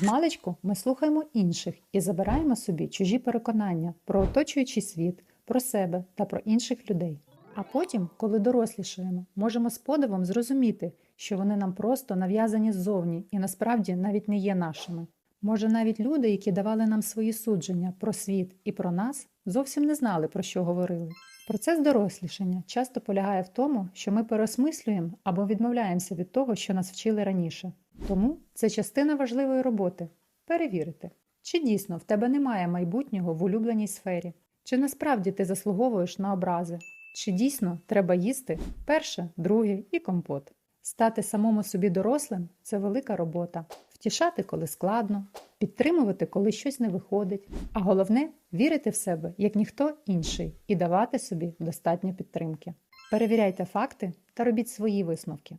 Змалечку ми слухаємо інших і забираємо собі чужі переконання про оточуючий світ, про себе та про інших людей. А потім, коли дорослішаємо, можемо з подивом зрозуміти, що вони нам просто нав'язані ззовні і насправді навіть не є нашими. Може, навіть люди, які давали нам свої судження про світ і про нас, зовсім не знали, про що говорили. Процес дорослішання часто полягає в тому, що ми переосмислюємо або відмовляємося від того, що нас вчили раніше. Тому це частина важливої роботи перевірити, чи дійсно в тебе немає майбутнього в улюбленій сфері, чи насправді ти заслуговуєш на образи, чи дійсно треба їсти перше, друге і компот. Стати самому собі дорослим це велика робота. Втішати, коли складно, підтримувати, коли щось не виходить. А головне вірити в себе як ніхто інший і давати собі достатньо підтримки. Перевіряйте факти та робіть свої висновки.